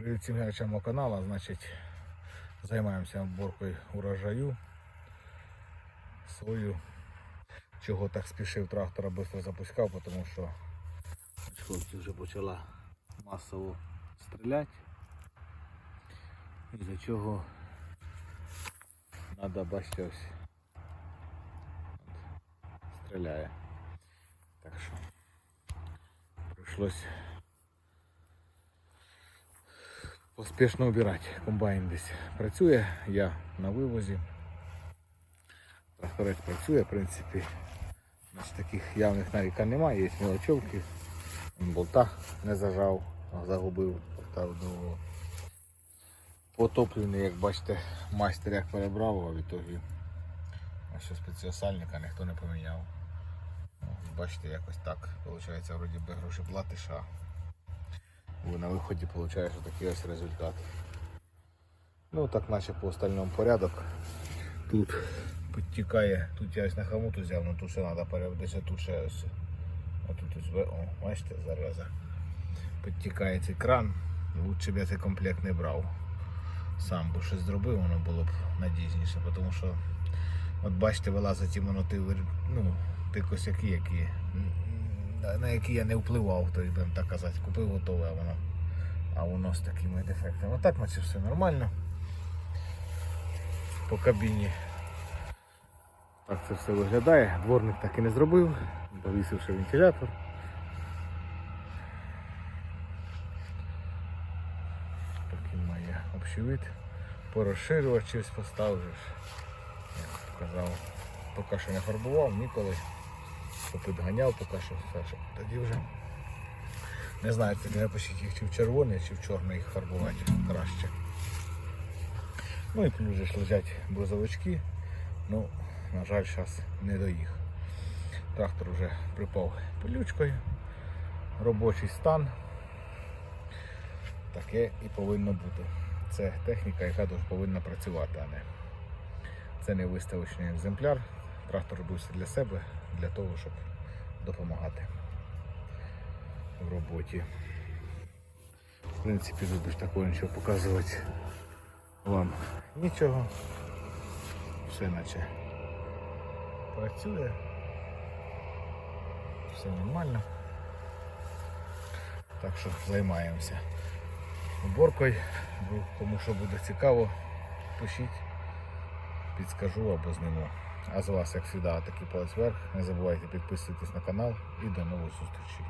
Всім глядачам каналу. Значить, займаємося уборкою урожаю. Свою. Чого так спішив трактора швидко запускав, тому що хлопці вже почала масово стріляти. І для чого треба бачити ось. Стріляє. Так що прийшлось поспішно обирати. Комбайн десь працює, я на вивозі. Тракторець працює, в принципі. Значить, таких явних нарікань немає, є мелочовки. Він Болта не зажав, загубив, поставив до потоплений, як бачите, майстер як перебрав, а в ітогі що спеціосальника ніхто не поміняв. Ну, Бачите, якось так. Виходить, вроді би гроші платиш, а на виході виходить такий ось результат. Ну так наче по остальному порядок. Тут підтікає, тут я ось на хомуту взяв, ну тут ще треба переводитися, тут ще ось. Отут ось, о, бачите, зараза. Підтікає цей кран. Лучше б я цей комплект не брав. Сам би щось зробив, воно було б надійніше, тому що от бачите, вилазить і воно ти, вир- ну, ти косяки, які, на- на які я не впливав, то будемо так казати, купив готове, а воно, а воно з такими дефектами. Отак наче все нормально. По кабіні. Так це все виглядає. Дворник так і не зробив, повісивши вентилятор. Такий має общий вид. Порозширювач щось поставив. Як казав, поки що не фарбував, ніколи. Попідганяв поки що все. Тоді вже. Не знаю, тоді напишіть їх чи в червоний, чи в чорний їх фарбувати краще. Ну і плюс ж лежать брузовички. Ну, на жаль, зараз не до їх. Трактор вже припав пилючкою. Робочий стан. Таке і повинно бути. Це техніка, яка повинна працювати, а не це не виставочний екземпляр. Трактор робився для себе, для того, щоб допомагати в роботі. В принципі, тут такого нічого показувати вам нічого. Все наче працює. Все нормально. Так що займаємося уборкою. Бо Кому що буде цікаво, пишіть, підскажу або зніму. А з вас, як завжди, такий палець вверх. Не забувайте підписуватись на канал і до нових зустрічей.